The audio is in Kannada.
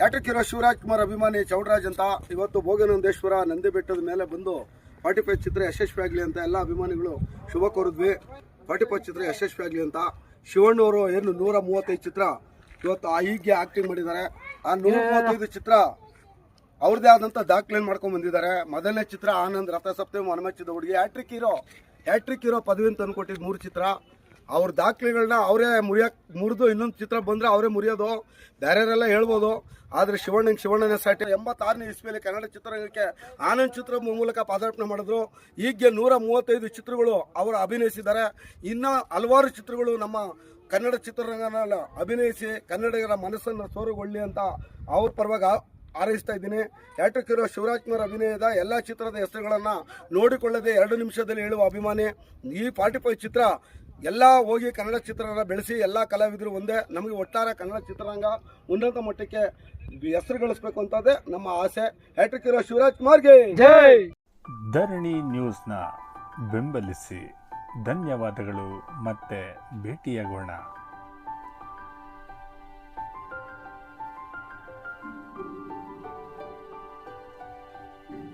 ಹ್ಯಾಟ್ರಿಕ್ ಇರೋ ಶಿವರಾಜ್ ಕುಮಾರ್ ಅಭಿಮಾನಿ ಚೌಡರಾಜ್ ಅಂತ ಇವತ್ತು ಭೋಗನಂದೇಶ್ವರ ನಂದಿ ಬೆಟ್ಟದ ಮೇಲೆ ಬಂದು ಫಾರ್ಟಿ ಫೈವ್ ಚಿತ್ರ ಯಶಸ್ವಿ ಆಗಲಿ ಅಂತ ಎಲ್ಲ ಅಭಿಮಾನಿಗಳು ಶುಭ ಕೋರಿದ್ವಿ. ಫಾರ್ಟಿ ಫೈವ್ ಚಿತ್ರ ಯಶಸ್ವಿ ಆಗಲಿ ಅಂತ. ಶಿವಣ್ಣವರು ಏನು ನೂರ ಮೂವತ್ತೈದು ಚಿತ್ರ ಇವತ್ತು ಆ ಹೀಗೆ ಆಕ್ಟಿಂಗ್ ಮಾಡಿದ್ದಾರೆ. ಆ ನೂರ ಮೂವತ್ತೈದು ಚಿತ್ರ ಅವ್ರದ್ದೇ ಆದಂಥ ದಾಖಲೆ ಮಾಡ್ಕೊಂಡು ಬಂದಿದ್ದಾರೆ. ಮೊದಲನೇ ಚಿತ್ರ ಆನಂದ್ ರಥಸಪ್ತಮಿ ಮನಮಚ್ಚಿದ ಹುಡುಗಿ. ಹ್ಯಾಟ್ರಿಕ್ ಹೀರೋ ಹ್ಯಾಟ್ರಿಕ್ ಹೀರೋ ಪದವಿ ಅಂತ ಕೊಟ್ಟಿದ್ದು ಮೂರು ಚಿತ್ರ. ಅವ್ರ ದಾಖಲೆಗಳನ್ನ ಅವರೇ ಮುರಿಯಕ್, ಮುರಿದು ಇನ್ನೊಂದು ಚಿತ್ರ ಬಂದರೆ ಅವರೇ ಮುರಿಯೋದು. ಬೇರೆಯವರೆಲ್ಲ ಹೇಳ್ಬೋದು. ಆದರೆ ಶಿವಣ್ಣನ ಶಿವಣ್ಣನ ಸಾಟಿ. ಎಂಬತ್ತಾರನೇ ಇಸ್ವಿಯಲ್ಲಿ ಕನ್ನಡ ಚಿತ್ರರಂಗಕ್ಕೆ ಆನಂದ್ ಚಿತ್ರ ಮೂಲಕ ಪಾದಾರ್ಪಣೆ ಮಾಡಿದ್ರು. ಈಗ ನೂರ ಮೂವತ್ತೈದು ಚಿತ್ರಗಳು ಅವರು ಅಭಿನಯಿಸಿದ್ದಾರೆ. ಇನ್ನೂ ಹಲವಾರು ಚಿತ್ರಗಳು ನಮ್ಮ ಕನ್ನಡ ಚಿತ್ರರಂಗನ ಅಭಿನಯಿಸಿ ಕನ್ನಡಿಗರ ಮನಸ್ಸನ್ನು ಸೋರುಗೊಳ್ಳಿ ಅಂತ ಅವ್ರ ಪರವಾಗಿ ಹಾರೈಸ್ತಾ ಇದ್ದೀನಿ. ಯಾಟಕ್ಕಿರೋ ಶಿವರಾಜ್ ಕುಮಾರ್ ಅಭಿನಯದ ಎಲ್ಲ ಚಿತ್ರದ ಹೆಸರುಗಳನ್ನು ನೋಡಿಕೊಳ್ಳದೆ ಎರಡು ನಿಮಿಷದಲ್ಲಿ ಹೇಳುವ ಅಭಿಮಾನಿ. ಈ ಫಾರ್ಟಿ ಚಿತ್ರ ಎಲ್ಲ ಹೋಗಿ ಕನ್ನಡ ಚಿತ್ರರಂಗ ಬೆಳೆಸಿ ಎಲ್ಲ ಕಲಾವಿದರು ಒಂದೇ. ನಮಗೆ ಒಟ್ಟಾರೆ ಕನ್ನಡ ಚಿತ್ರರಂಗ ಉನ್ನತ ಮಟ್ಟಕ್ಕೆ ಹೆಸರು ಗಳಿಸ್ಬೇಕು ಅಂತದೇ ನಮ್ಮ ಆಸೆ. ಹ್ಯಾಟ್ರಿಕ್ ಹೀರೋ ಶಿವರಾಜ್ ಕುಮಾರ್ಗೆ. ಜೈ! ಧರಣಿ ನ್ಯೂಸ್ನ ಬೆಂಬಲಿಸಿ. ಧನ್ಯವಾದಗಳು. ಮತ್ತೆ ಭೇಟಿಯಾಗೋಣ.